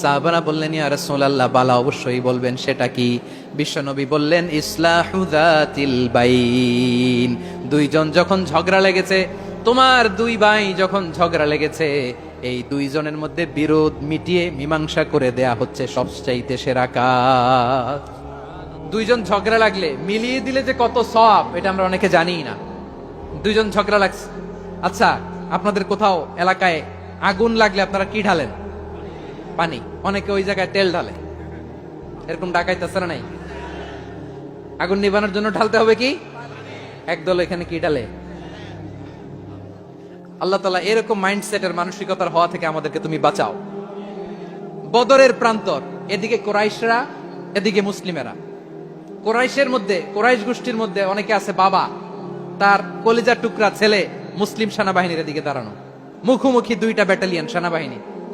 সাহাবারা বললেন, ইয়া রাসূলুল্লাহ, বালা অবশ্যই বলবেন, সেটা কি? বিশ্বনবী বললেন, ইসলাহু যাতিল বাইন। দুইজন যখন ঝগড়া লেগেছে, তোমার দুই ভাই যখন ঝগড়া লেগেছে, এই দুইজনের মধ্যে বিরোধ মিটিয়ে মীমাংসা করে দেয়া হচ্ছে সবচাইতে সেরা কাজ। দুইজন ঝগড়া লাগলে, মিলিয়ে দিলে যে কত সব এটা আমরা অনেকে জানি না। দুইজন ঝগড়া লাগছে। আচ্ছা আপনাদের কোথাও এলাকায় আগুন লাগলে আপনারা কি ঢালেন? পানি। অনেকে ওই জায়গায় তেল ঢালে। এরকম ডাকাইতেছে না নাই? আগুন নিবানোর জন্য ঢালতে হবে কি? একদল এখানে কি ঢালে? আল্লাহ তালা এরকম মাইন্ডসেটের মানসিকতার হওয়া থেকে আমাদেরকে তুমি বাঁচাও। বদরের প্রান্তর, এদিকে কোরাইশরা, এদিকে মুসলিমেরা। কোরাইশের মধ্যে, কোরাইশ গোষ্ঠীর মধ্যে অনেকে আছে বাবা, তার কলিজার টুকরা ছেলে মুসলিম সেনাবাহিনীর এদিকে দাঁড়ানো। মুখোমুখি দুইটা ব্যাটালিয়ন সেনাবাহিনী।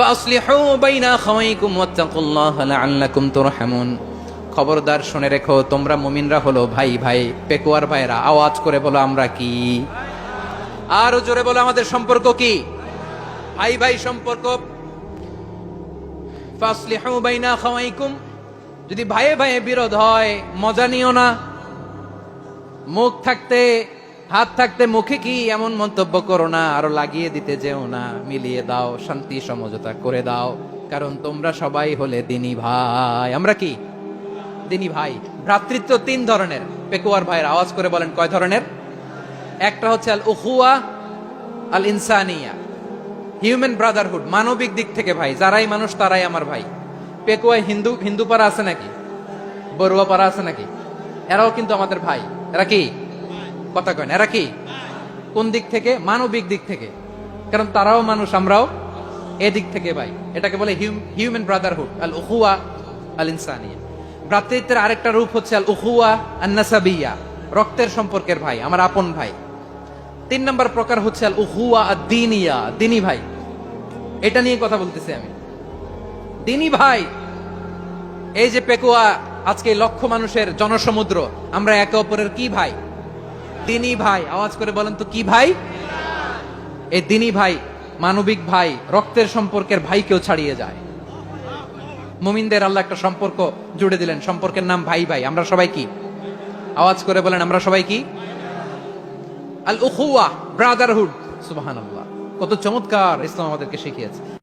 ফাসলিহু বাইনা আখাওয়াইকুম ওয়াত্তাকুল্লাহা লাআল্লাকুম তুরহামুন। খবরদার শুনে রেখো, তোমরা মুমিনরা হলো, ভাই ভাই, পেকুয়ার ভাইরা আওয়াজ করে বলো আমরা কি? আরও জোরে বলো, আমাদের সম্পর্ক কি? ভাই ভাই, সম্পর্ক? ফাসলিহু বাইনা আখাওয়াইকুম যদি ভাইয়ে ভাইয়ে বিরোধ হয়, মজা নিও না। মুখ থাকতে হাত থাকতে মুখে কি এমন মন্তব্য করো না, আরও লাগিয়ে দিতে যেও না, মিলিয়ে দাও, শান্তি সমঝোতা করে দাও, কারণ তোমরা সবাই হলে দিনী ভাই। আমরা কি? দিনী ভাই। ভ্রাতৃত্ব তিন ধরনের। পেকুয়ার ভাইয়ের আওয়াজ করে বলেন, কয় ধরনের? একটা হচ্ছে আল উহুয়া আল ইনসানিয়া হিউম্যান ব্রাদারহুড, মানবিক দিক থেকে ভাই, যারাই মানুষ তারাই আমার ভাই। পেকুয়ায় হিন্দু হিন্দু পাড়া আছে নাকি? বড়ুয়া পাড়া আছে নাকি? এরাও কিন্তু আমাদের ভাই। এরা কি? কথা কয় না, এরা কি? কোন দিক থেকে? মানবিক দিক থেকে। কারণ তারাও মানুষ আমরাও এদিক থেকে ভাই। এটাকে বলে হিউম্যান ব্রাদারহুড আল উহুয়া আল ইনসানিয়া ভ্রাতৃত্বের আরেকটা রূপ হচ্ছে আল উহুয়া আন নাসাবিয়া রক্তের সম্পর্কের ভাই আমার আপন ভাই। তিন নম্বর প্রকার হচ্ছে আল উহুয়া দিনিয়া দিনী ভাই। এটা নিয়ে কথা বলতেছি আমি। দিনী ভাই এই যে পেকুয়া আজকে লক্ষ মানুষের জনসমুদ্র আমরা একে অপরের কি ভাই? দিনী ভাই, আওয়াজ করে বলেন তো কি ভাই? এই দিনী ভাই, মানবিক ভাই, রক্তের সম্পর্কের ভাইকেও ছাড়িয়ে যায়। মুমিনদের আল্লাহ একটা সম্পর্ক জুড়ে দিলেন। সম্পর্কের নাম ভাই ভাই। আমরা সবাই কি? আওয়াজ করে বলেন, আমরা সবাই কি? আল উখুয়া ব্রাদারহুড সুবহানাল্লাহ। কত চমৎকার ইসলাম আমাদেরকে শিখিয়েছে।